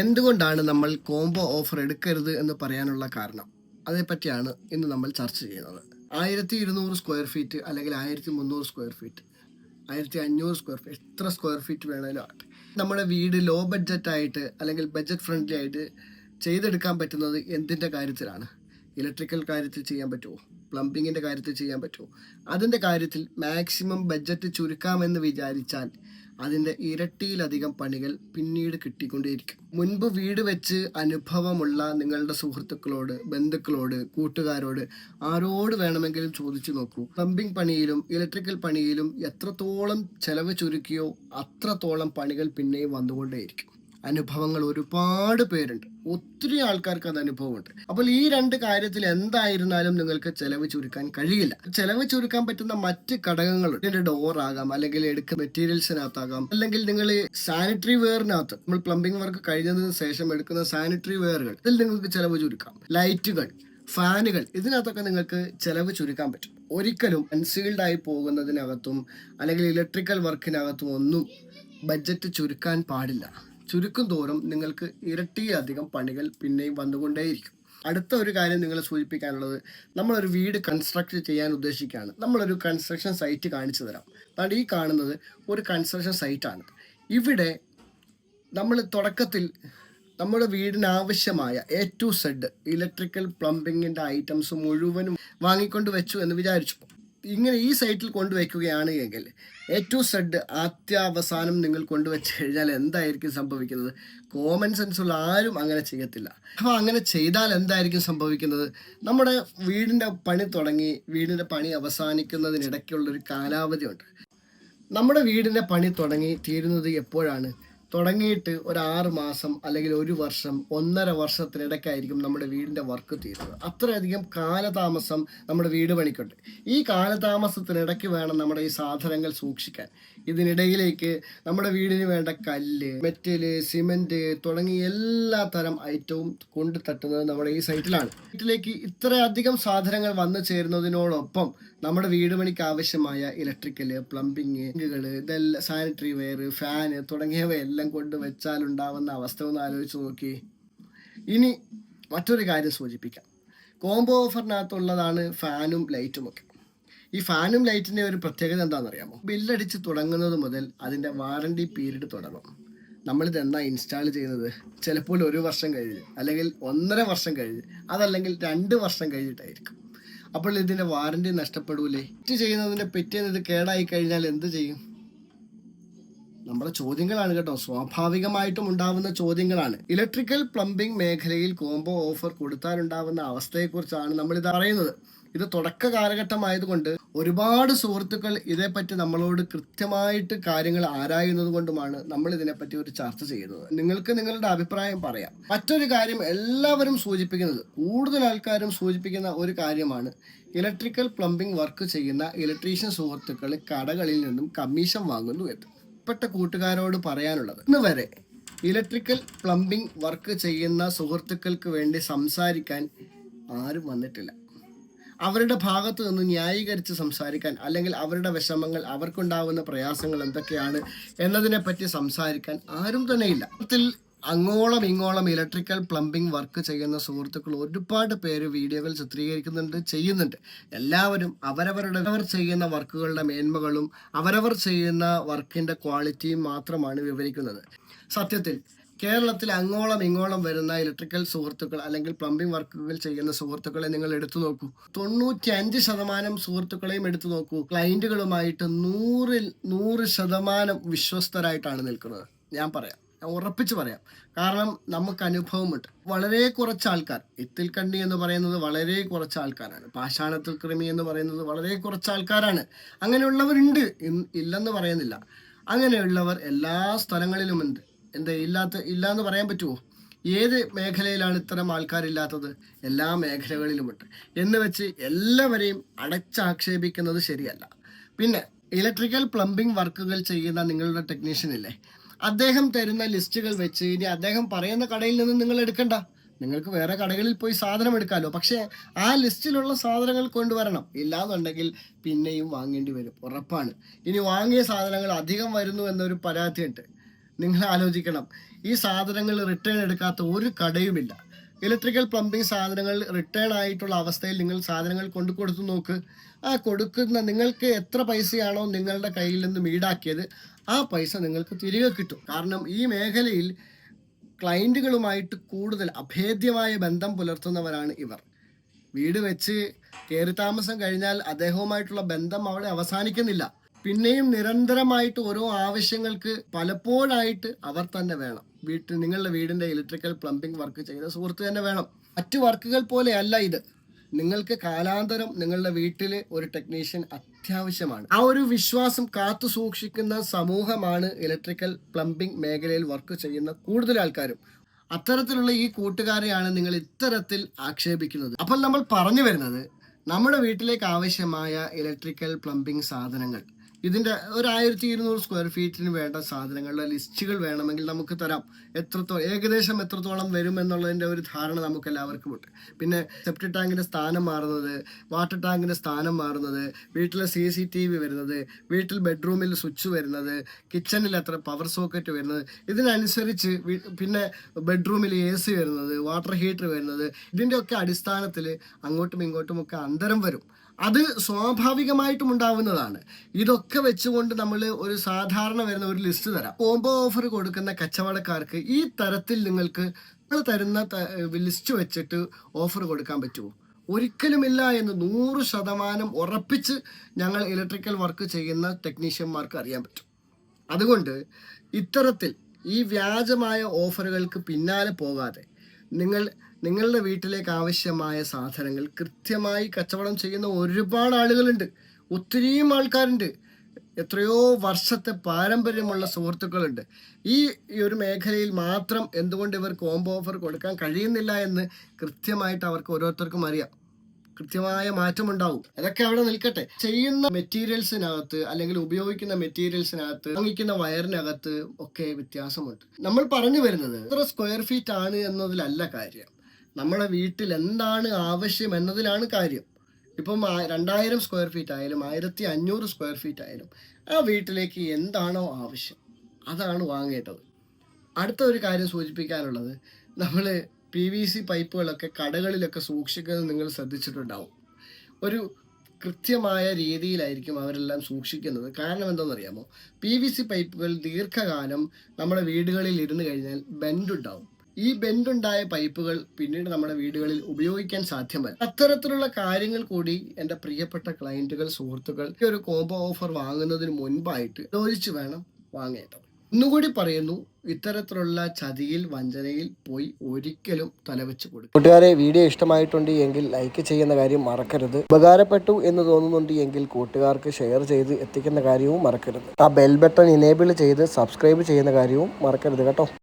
എന്തുകൊണ്ടാണ് നമ്മൾ combo offer എടുക്കരുത് എന്ന് പറയാനുള്ള കാരണം? അതേപ്പറ്റിയാണ് ഇന്ന് നമ്മൾ ചർച്ച ചെയ്യുന്നത്. ആയിരത്തി ഇരുന്നൂറ് സ്ക്വയർ ഫീറ്റ് അല്ലെങ്കിൽ ആയിരത്തി മുന്നൂറ് സ്ക്വയർ ഫീറ്റ് ആയിരത്തി അഞ്ഞൂറ് സ്ക്വയർ ഫീറ്റ് എത്ര സ്ക്വയർ ഫീറ്റ് വേണേലും ആട്ടെ നമ്മുടെ വീട് ലോ ബഡ്ജറ്റ് ആയിട്ട് അല്ലെങ്കിൽ ബഡ്ജറ്റ് ഫ്രണ്ട്ലി ആയിട്ട് ചെയ്തെടുക്കാൻ പറ്റുന്നത് എന്തിന്റെ കാര്യത്തിലാണ്? ഇലക്ട്രിക്കൽ കാര്യത്തിൽ ചെയ്യാൻ പറ്റുമോ? പ്ലംബിങ്ങിന്റെ കാര്യത്തിൽ ചെയ്യാൻ പറ്റുമോ? അതിന്റെ കാര്യത്തിൽ മാക്സിമം ബഡ്ജറ്റ് ചുരുക്കാമെന്ന് വിചാരിച്ചാൽ അതിന്റെ ഇരട്ടിയിലധികം പണികൾ പിന്നീട് കിട്ടിക്കൊണ്ടേയിരിക്കും. മുൻപ് വീട് വെച്ച് അനുഭവമുള്ള നിങ്ങളുടെ സുഹൃത്തുക്കളോട് ബന്ധുക്കളോട് കൂട്ടുകാരോട് ആരോട് വേണമെങ്കിലും ചോദിച്ചു നോക്കൂ. പമ്പിംഗ് പണിയിലും ഇലക്ട്രിക്കൽ പണിയിലും എത്രത്തോളം ചെലവ് ചുരുക്കിയോ അത്രത്തോളം പണികൾ പിന്നെയും വന്നുകൊണ്ടേയിരിക്കും. അനുഭവങ്ങൾ ഒരുപാട് പേരുണ്ട്. ഒത്തിരി ആൾക്കാർക്ക് അത് അനുഭവമുണ്ട്. അപ്പോൾ ഈ രണ്ട് കാര്യത്തിൽ എന്തായിരുന്നാലും നിങ്ങൾക്ക് ചെലവ് ചുരുക്കാൻ കഴിയില്ല. ചെലവ് ചുരുക്കാൻ പറ്റുന്ന മറ്റ് ഘടകങ്ങൾ ഇതിന്റെ ഡോർ ആകാം അല്ലെങ്കിൽ എടുക്കുന്ന മെറ്റീരിയൽസിനകത്താകാം അല്ലെങ്കിൽ നിങ്ങൾ സാനിറ്ററി വെയറിനകത്ത് നമ്മൾ പ്ലംബിംഗ് വർക്ക് കഴിഞ്ഞതിന് ശേഷം എടുക്കുന്ന സാനിറ്ററി വെയറുകൾ ഇതിൽ നിങ്ങൾക്ക് ചെലവ് ചുരുക്കാം. ലൈറ്റുകൾ ഫാനുകൾ ഇതിനകത്തൊക്കെ നിങ്ങൾക്ക് ചെലവ് ചുരുക്കാൻ പറ്റും. ഒരിക്കലും അൺസീൽഡ് ആയി പോകുന്നതിനകത്തും അല്ലെങ്കിൽ ഇലക്ട്രിക്കൽ വർക്കിനകത്തും ഒന്നും ബഡ്ജറ്റ് ചുരുക്കാൻ പാടില്ല. ചുരുക്കും തോറും നിങ്ങൾക്ക് ഇരട്ടിയിലധികം പണികൾ പിന്നെയും വന്നുകൊണ്ടേയിരിക്കും. അടുത്ത ഒരു കാര്യം നിങ്ങളെ സൂചിപ്പിക്കാനുള്ളത് നമ്മളൊരു വീട് കൺസ്ട്രക്ട് ചെയ്യാൻ ഉദ്ദേശിക്കുകയാണ്. നമ്മളൊരു കൺസ്ട്രക്ഷൻ സൈറ്റ് കാണിച്ചു തരാം. അതാണ് ഈ കാണുന്നത് ഒരു കൺസ്ട്രക്ഷൻ സൈറ്റാണ് ഇവിടെ നമ്മൾ തുടക്കത്തിൽ നമ്മുടെ വീടിനാവശ്യമായ എ ടു സെഡ് ഇലക്ട്രിക്കൽ പ്ലംബിങ്ങിന്റെ ഐറ്റംസ് മുഴുവനും വാങ്ങിക്കൊണ്ട് വെച്ചു എന്ന് വിചാരിച്ചു. ഇങ്ങനെ ഈ സൈറ്റിൽ കൊണ്ടുവയ്ക്കുകയാണ് എങ്കിൽ എ ടു സെഡ് അത്യാവസാനം നിങ്ങൾ കൊണ്ടുവച്ച് കഴിഞ്ഞാൽ എന്തായിരിക്കും സംഭവിക്കുന്നത്? കോമൺ സെൻസുള്ള ആരും അങ്ങനെ ചെയ്യത്തില്ല. അപ്പോൾ അങ്ങനെ ചെയ്താൽ എന്തായിരിക്കും സംഭവിക്കുന്നത്? നമ്മുടെ വീടിന്റെ പണി തുടങ്ങി വീടിന്റെ പണി അവസാനിക്കുന്നതിനിടയ്ക്കുള്ളൊരു കാലാവധിയുണ്ട് നമ്മുടെ വീടിന്റെ പണി തുടങ്ങി തീരുന്നത് എപ്പോഴാണ്? തുടങ്ങിയിട്ട് ഒരു ആറ് മാസം അല്ലെങ്കിൽ ഒരു വർഷം ഒന്നര വർഷത്തിനിടയ്ക്കായിരിക്കും നമ്മുടെ വീടിന്റെ വർക്ക് തീരുന്നത്. അത്രയധികം കാലതാമസം നമ്മുടെ വീട് പണിക്കുണ്ട്. ഈ കാലതാമസത്തിനിടയ്ക്ക് വേണം നമ്മുടെ ഈ സാധനങ്ങൾ സൂക്ഷിക്കാൻ. ഇതിനിടയിലേക്ക് നമ്മുടെ വീടിന് വേണ്ട കല്ല് മെറ്റൽ സിമെന്റ് തുടങ്ങി എല്ലാ തരം ഐറ്റവും കൊണ്ടു തട്ടുന്നത് നമ്മുടെ ഈ സൈറ്റിലാണ്. വീട്ടിലേക്ക് ഇത്രയധികം സാധനങ്ങൾ വന്നു ചേരുന്നതിനോടൊപ്പം നമ്മുടെ വീട് പണിക്ക് ആവശ്യമായ ഇലക്ട്രിക്കൽ പ്ലംബിങ് ഇതെല്ലാം സാനിറ്ററി വെയർ ഫാന് തുടങ്ങിയവയെല്ലാം കൊണ്ട് വെച്ചാൽ ഉണ്ടാവുന്ന അവസ്ഥ ഒന്ന് ആലോചിച്ച് നോക്കി. ഇനി മറ്റൊരു കാര്യം സൂചിപ്പിക്കാം. കോംബോ ഓഫറിനകത്തുള്ളതാണ് ഫാനും ലൈറ്റും ഒക്കെ ഈ ഫാനും ലൈറ്റിന്റെ ഒരു പ്രത്യേകത എന്താണെന്നറിയാമോ? ബില്ലടിച്ച് തുടങ്ങുന്നത് മുതൽ അതിന്റെ വാറണ്ടി പീരീഡ് തുടങ്ങും. നമ്മളിത് എന്നാ ഇൻസ്റ്റാൾ ചെയ്യുന്നത്? ചിലപ്പോൾ ഒരു വർഷം കഴിഞ്ഞ് അല്ലെങ്കിൽ ഒന്നര വർഷം കഴിഞ്ഞ് അതല്ലെങ്കിൽ രണ്ട് വർഷം കഴിഞ്ഞിട്ടായിരിക്കും. അപ്പോൾ ഇതിന്റെ വാറണ്ടി നഷ്ടപ്പെടൂലേ? ഇറ്റ് ചെയ്യുന്നതിന്റെ പിറ്റേന്ന് ഇത് കേടായി കഴിഞ്ഞാൽ എന്ത് ചെയ്യും? നമ്മുടെ ചോദ്യങ്ങളാണ് കേട്ടോ. സ്വാഭാവികമായിട്ടും ഉണ്ടാവുന്ന ചോദ്യങ്ങളാണ്. ഇലക്ട്രിക്കൽ പ്ലംബിംഗ് മേഖലയിൽ കോംബോ ഓഫർ കൊടുത്താലുണ്ടാവുന്ന അവസ്ഥയെക്കുറിച്ചാണ് നമ്മൾ ഇത് അറിയുന്നത് ഇത് തുടക്ക കാലഘട്ടമായതുകൊണ്ട് ഒരുപാട് സുഹൃത്തുക്കൾ ഇതേപ്പറ്റി നമ്മളോട് കൃത്യമായിട്ട് കാര്യങ്ങൾ ആരായുന്നത് കൊണ്ടുമാണ് നമ്മൾ ഇതിനെപ്പറ്റി ഒരു ചർച്ച ചെയ്യുന്നത്. നിങ്ങൾക്ക് നിങ്ങളുടെ അഭിപ്രായം പറയാം. മറ്റൊരു കാര്യം എല്ലാവരും സൂചിപ്പിക്കുന്നത് കൂടുതൽ ആൾക്കാരും സൂചിപ്പിക്കുന്ന ഒരു കാര്യമാണ് ഇലക്ട്രിക്കൽ പ്ലംബിംഗ് വർക്ക് ചെയ്യുന്ന ഇലക്ട്രീഷ്യൻ സുഹൃത്തുക്കൾ കടകളിൽ നിന്നും കമ്മീഷൻ വാങ്ങുന്നു എന്ന്. പെട്ട കൂട്ടുകാരോട് പറയാനുള്ളത് ഇന്ന് വരെ ഇലക്ട്രിക്കൽ പ്ലംബിംഗ് വർക്ക് ചെയ്യുന്ന സുഹൃത്തുക്കൾക്ക് വേണ്ടി സംസാരിക്കാൻ ആരും വന്നിട്ടില്ല. അവരുടെ ഭാഗത്ത് നിന്ന് ന്യായീകരിച്ച് സംസാരിക്കാൻ അല്ലെങ്കിൽ അവരുടെ വിഷമങ്ങൾ അവർക്കുണ്ടാവുന്ന പ്രയാസങ്ങൾ എന്തൊക്കെയാണ് എന്നതിനെ പറ്റി സംസാരിക്കാൻ ആരും തന്നെയില്ല ഇതിൽ അങ്ങോളം ഇങ്ങോളം ഇലക്ട്രിക്കൽ പ്ലംബിംഗ് വർക്ക് ചെയ്യുന്ന സുഹൃത്തുക്കൾ ഒരുപാട് പേര് വീഡിയോകൾ ചിത്രീകരിക്കുന്നുണ്ട് ചെയ്യുന്നുണ്ട്. എല്ലാവരും അവരവരുടെ അവർ ചെയ്യുന്ന വർക്കുകളുടെ മേന്മകളും അവരവർ ചെയ്യുന്ന വർക്കിന്റെ ക്വാളിറ്റിയും മാത്രമാണ് വിവരിക്കുന്നത്. സത്യത്തിൽ കേരളത്തിൽ അങ്ങോളം ഇങ്ങോളം വരുന്ന ഇലക്ട്രിക്കൽ സുഹൃത്തുക്കൾ അല്ലെങ്കിൽ പ്ലംബിംഗ് വർക്കുകൾ ചെയ്യുന്ന സുഹൃത്തുക്കളെ നിങ്ങൾ എടുത്തു നോക്കൂ. തൊണ്ണൂറ്റി അഞ്ച് ശതമാനം സുഹൃത്തുക്കളെയും എടുത്തു നോക്കൂ. ക്ലയന്റുകളുമായിട്ട് നൂറിൽ നൂറ് ശതമാനം വിശ്വസ്തരായിട്ടാണ് നിൽക്കുന്നത്. ഞാൻ പറയാം. ഞാൻ ഉറപ്പിച്ച് പറയാം. കാരണം നമുക്ക് അനുഭവമുണ്ട്. വളരെ കുറച്ച് ആൾക്കാർ. ഇത്തിൽ കണ്ണി എന്ന് പറയുന്നത് വളരെ കുറച്ച് ആൾക്കാരാണ്. പാഷാണത്തിൽ കൃമി എന്ന് പറയുന്നത് വളരെ കുറച്ച് ആൾക്കാരാണ്. അങ്ങനെയുള്ളവരുണ്ട്. ഇല്ലെന്ന് പറയുന്നില്ല. അങ്ങനെയുള്ളവർ എല്ലാ സ്ഥലങ്ങളിലുമുണ്ട്. എന്താ ഇല്ലാത്ത ഇല്ല എന്ന് പറയാൻ പറ്റുമോ ഏത് മേഖലയിലാണ് ഇത്തരം ആൾക്കാരില്ലാത്തത്? എല്ലാ മേഖലകളിലുമുണ്ട്. എന്ന് വെച്ച് എല്ലാവരെയും അടച്ചാക്ഷേപിക്കുന്നത് ശരിയല്ല. പിന്നെ ഇലക്ട്രിക്കൽ പ്ലംബിംഗ് വർക്കുകൾ ചെയ്യുന്ന നിങ്ങളുടെ ടെക്നീഷ്യൻ ഇല്ലേ? അദ്ദേഹം തരുന്ന ലിസ്റ്റുകൾ വെച്ച് ഇനി അദ്ദേഹം പറയുന്ന കടയിൽ നിന്ന് നിങ്ങൾ എടുക്കണ്ട. നിങ്ങൾക്ക് വേറെ കടകളിൽ പോയി സാധനം എടുക്കാമല്ലോ പക്ഷേ ആ ലിസ്റ്റിലുള്ള സാധനങ്ങൾ കൊണ്ടുവരണം. ഇല്ലാന്നുണ്ടെങ്കിൽ പിന്നെയും വാങ്ങേണ്ടി വരും. ഉറപ്പാണ്. ഇനി വാങ്ങിയ സാധനങ്ങൾ അധികം വരുന്നു എന്നൊരു പരാതിയുണ്ട്. നിങ്ങൾ ആലോചിക്കണം. ഈ സാധനങ്ങൾ റിട്ടേൺ എടുക്കാത്ത ഒരു കടയുമില്ല. ഇലക്ട്രിക്കൽ പ്ലംബിംഗ് സാധനങ്ങൾ റിട്ടേൺ ആയിട്ടുള്ള അവസ്ഥയിൽ നിങ്ങൾ സാധനങ്ങൾ കൊണ്ടു കൊടുത്തു നോക്ക്. ആ കൊടുക്കുന്ന നിങ്ങൾക്ക് എത്ര പൈസയാണോ നിങ്ങളുടെ കയ്യിൽ നിന്നും ഈടാക്കിയത് ആ പൈസ നിങ്ങൾക്ക് തിരികെ കിട്ടും. കാരണം ഈ മേഖലയിൽ ക്ലയന്റുകളുമായിട്ട് കൂടുതൽ അഭേദ്യമായ ബന്ധം പുലർത്തുന്നവരാണ് ഇവർ. വീട് വെച്ച് കയറി താമസം കഴിഞ്ഞാൽ അദ്ദേഹവുമായിട്ടുള്ള ബന്ധം അവിടെ അവസാനിക്കുന്നില്ല. പിന്നെയും നിരന്തരമായിട്ട് ഓരോ ആവശ്യങ്ങൾക്ക് പലപ്പോഴായിട്ട് അവർ തന്നെ വേണം. വീട്ടിൽ നിങ്ങളുടെ വീടിന്റെ ഇലക്ട്രിക്കൽ പ്ലംബിംഗ് വർക്ക് ചെയ്ത സുഹൃത്ത് തന്നെ വേണം. മറ്റു വർക്കുകൾ പോലെയല്ല ഇത്. നിങ്ങൾക്ക് കാലാന്തരം നിങ്ങളുടെ വീട്ടിൽ ഒരു ടെക്നീഷ്യൻ അത്യാവശ്യമാണ്. ആ ഒരു വിശ്വാസം കാത്തു സൂക്ഷിക്കുന്ന സമൂഹമാണ് ഇലക്ട്രിക്കൽ പ്ലംബിംഗ് മേഖലയിൽ വർക്ക് ചെയ്യുന്ന കൂടുതൽ ആൾക്കാരും. അത്തരത്തിലുള്ള ഈ കൂട്ടുകാരെയാണ് നിങ്ങൾ ഇത്തരത്തിൽ ആക്ഷേപിക്കുന്നത്. അപ്പോൾ നമ്മൾ പറഞ്ഞു വരുന്നത് നമ്മുടെ വീട്ടിലേക്ക് ആവശ്യമായ ഇലക്ട്രിക്കൽ പ്ലംബിംഗ് സാധനങ്ങൾ. ഇതിന്റെ ഒരു ആയിരത്തി ഇരുന്നൂറ് സ്ക്വയർ ഫീറ്റിന് വേണ്ട സാധനങ്ങളുടെ ലിസ്റ്റുകൾ വേണമെങ്കിൽ നമുക്ക് തരാം. എത്രത്തോളം ഏകദേശം എത്രത്തോളം വരും എന്നുള്ളതിന്റെ ഒരു ധാരണ നമുക്ക് എല്ലാവർക്കും ഉണ്ട്. പിന്നെ സെപ്റ്റി ടാങ്കിന്റെ സ്ഥാനം മാറുന്നത് വാട്ടർ ടാങ്കിന്റെ സ്ഥാനം മാറുന്നത് വീട്ടിലെ സി സി ടി വി വരുന്നത് വീട്ടിൽ ബെഡ്റൂമിൽ സ്വിച്ച് വരുന്നത് കിച്ചണിൽ എത്ര പവർ സോക്കറ്റ് വരുന്നത് ഇതിനനുസരിച്ച് പിന്നെ ബെഡ്റൂമിൽ എ സി വരുന്നത് വാട്ടർ ഹീറ്റർ വരുന്നത് ഇതിന്റെയൊക്കെ അടിസ്ഥാനത്തിൽ അങ്ങോട്ടും ഇങ്ങോട്ടും ഒക്കെ അന്തരം വരും. അത് സ്വാഭാവികമായിട്ടും ഉണ്ടാവുന്നതാണ് ഇതൊക്കെ വെച്ചുകൊണ്ട് നമ്മൾ ഒരു സാധാരണ വരുന്ന ഒരു ലിസ്റ്റ് തരാം. കോംബോ ഓഫർ കൊടുക്കുന്ന കച്ചവടക്കാർക്ക് ഈ തരത്തിൽ നിങ്ങൾക്ക് നിങ്ങൾ തരുന്ന ലിസ്റ്റ് വെച്ചിട്ട് ഓഫർ കൊടുക്കാൻ പറ്റുമോ? ഒരിക്കലുമില്ല എന്ന് നൂറ് ശതമാനം ഉറപ്പിച്ച് ഞങ്ങൾ ഇലക്ട്രിക്കൽ വർക്ക് ചെയ്യുന്ന ടെക്നീഷ്യന്മാർക്ക് അറിയാൻ പറ്റും. അതുകൊണ്ട് ഇത്തരത്തിൽ ഈ വ്യാജമായ ഓഫറുകൾക്ക് പിന്നാലെ പോകാതെ നിങ്ങൾ നിങ്ങളുടെ വീട്ടിലേക്ക് ആവശ്യമായ സാധനങ്ങൾ കൃത്യമായി കച്ചവടം ചെയ്യുന്ന ഒരുപാട് ആളുകളുണ്ട്. ഒത്തിരിയും ആൾക്കാരുണ്ട്. എത്രയോ വർഷത്തെ പാരമ്പര്യമുള്ള സുഹൃത്തുക്കളുണ്ട്. ഈ ഒരു മേഖലയിൽ മാത്രം എന്തുകൊണ്ട് ഇവർ കോംബോ ഓഫർ കൊടുക്കാൻ കഴിയുന്നില്ല എന്ന് കൃത്യമായിട്ട് അവർക്ക് ഓരോരുത്തർക്കും അറിയാം. കൃത്യമായ മാറ്റമുണ്ടാവും. അതൊക്കെ അവിടെ നിൽക്കട്ടെ. ചെയ്യുന്ന മെറ്റീരിയൽസിനകത്ത് അല്ലെങ്കിൽ ഉപയോഗിക്കുന്ന മെറ്റീരിയൽസിനകത്ത് വാങ്ങിക്കുന്ന വയറിനകത്ത് ഒക്കെ വ്യത്യാസമുണ്ട്. നമ്മൾ പറഞ്ഞു വരുന്നത് എത്ര സ്ക്വയർ ഫീറ്റ് ആണ് എന്നതിലല്ല കാര്യം. നമ്മുടെ വീട്ടിൽ എന്താണ് ആവശ്യം എന്നതിലാണ് കാര്യം. ഇപ്പം രണ്ടായിരം സ്ക്വയർ ഫീറ്റ് ആയാലും ആയിരത്തി അഞ്ഞൂറ് സ്ക്വയർ ഫീറ്റ് ആയാലും ആ വീട്ടിലേക്ക് എന്താണോ ആവശ്യം? അതാണ് വാങ്ങേണ്ടത്. അടുത്ത ഒരു കാര്യം സൂചിപ്പിക്കാനുള്ളത്. നമ്മൾ പി വി സി പൈപ്പുകളൊക്കെ കടകളിലൊക്കെ സൂക്ഷിക്കുന്നത് നിങ്ങൾ ശ്രദ്ധിച്ചിട്ടുണ്ടാവും. ഒരു കൃത്യമായ രീതിയിലായിരിക്കും അവരെല്ലാം സൂക്ഷിക്കുന്നത്. കാരണം എന്താണെന്നറിയാമോ? പി വി സി പൈപ്പുകൾ ദീർഘകാലം നമ്മുടെ വീടുകളിൽ ഇരുന്ന് കഴിഞ്ഞാൽ ബെൻഡുണ്ടാവും. ഈ ബെൻഡുണ്ടായ പൈപ്പുകൾ പിന്നീട് നമ്മുടെ വീടുകളിൽ ഉപയോഗിക്കാൻ സാധ്യമല്ല. അത്തരത്തിലുള്ള കാര്യങ്ങൾ കൂടി എന്റെ പ്രിയപ്പെട്ട ക്ലയന്റുകൾ സുഹൃത്തുക്കൾ ഒരു കോംബോ ഓഫർ വാങ്ങുന്നതിന് മുൻപായിട്ട് ചോദിച്ചു വേണം വാങ്ങേണ്ടത്. ഒന്നുകൂടി പറയുന്നു ഇത്തരത്തിലുള്ള ചതിയിൽ വഞ്ചനയിൽ പോയി ഒരിക്കലും തലവെച്ച് കൊടുക്കും കൂട്ടുകാരെ വീഡിയോ ഇഷ്ടമായിട്ടുണ്ട് എങ്കിൽ ലൈക്ക് ചെയ്യുന്ന കാര്യം മറക്കരുത്. ഉപകാരപ്പെട്ടു എന്ന് തോന്നുന്നുണ്ട് എങ്കിൽ കൂട്ടുകാർക്ക് ഷെയർ ചെയ്ത് എത്തിക്കുന്ന കാര്യവും മറക്കരുത്. ആ ബെൽ ബട്ടൺ ഇനേബിൾ ചെയ്ത് സബ്സ്ക്രൈബ് ചെയ്യുന്ന കാര്യവും മറക്കരുത് കേട്ടോ.